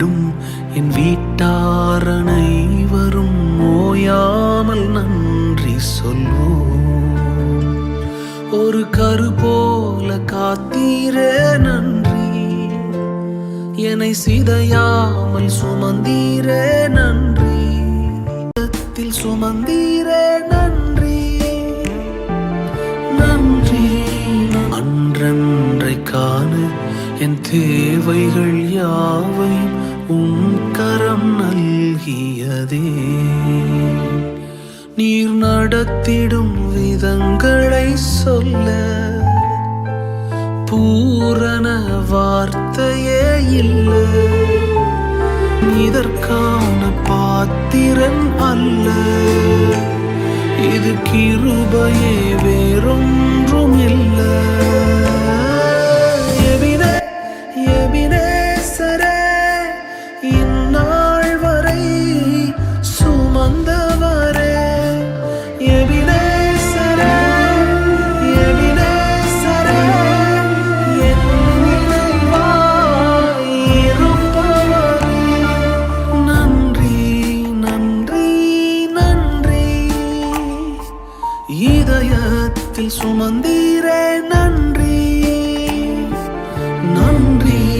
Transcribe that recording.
காத்திடும் என் வீட்டாரனை வரும் ஓயாமல் நன்றி சொல்வோம். ஒரு கரு போல காத்தீரே நன்றி. என்னை சிதையாமல் சுமந்தீரே நன்றி. உள்ளத்தில் சுமந்தீரே நன்றி. நன்றி அன்றன்றை காண. என் தேவைகள் யாவையும் உம் கரம் நல்கியதே. நீர் நடத்திடும் விதங்களை சொல்ல பூரண வார்த்தையே இல்லை. இதற்கான பாத்திரன் அல்ல. இது கிருபையே வேறொன்றும் இல்லை. சுமந்தவரே எபினேசரே எபினேசரே இருப்பவரே. நன்றி நன்றி நன்றி. இதயத்தில் சுமந்தீரே நன்றி. நன்றி.